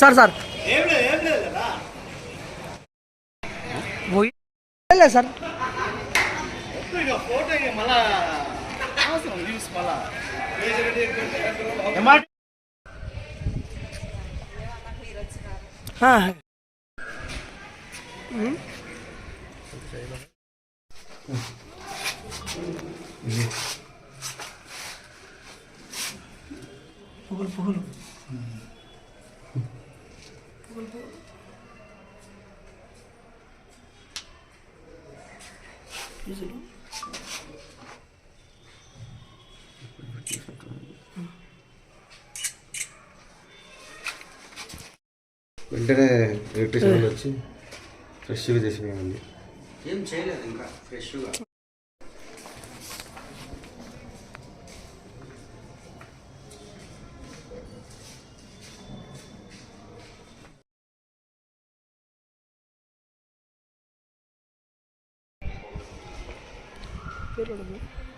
Sir sir. లేదు sir. Photo పువ్వులు పువ్వులు ఫీజులు వెంటనే ఎలక్ట్రీషియన్ వచ్చి ఫ్రెష్గా చేసినాయండి. ఏం చేయలేదు ఇంకా ఫ్రెష్గా. 때려는 거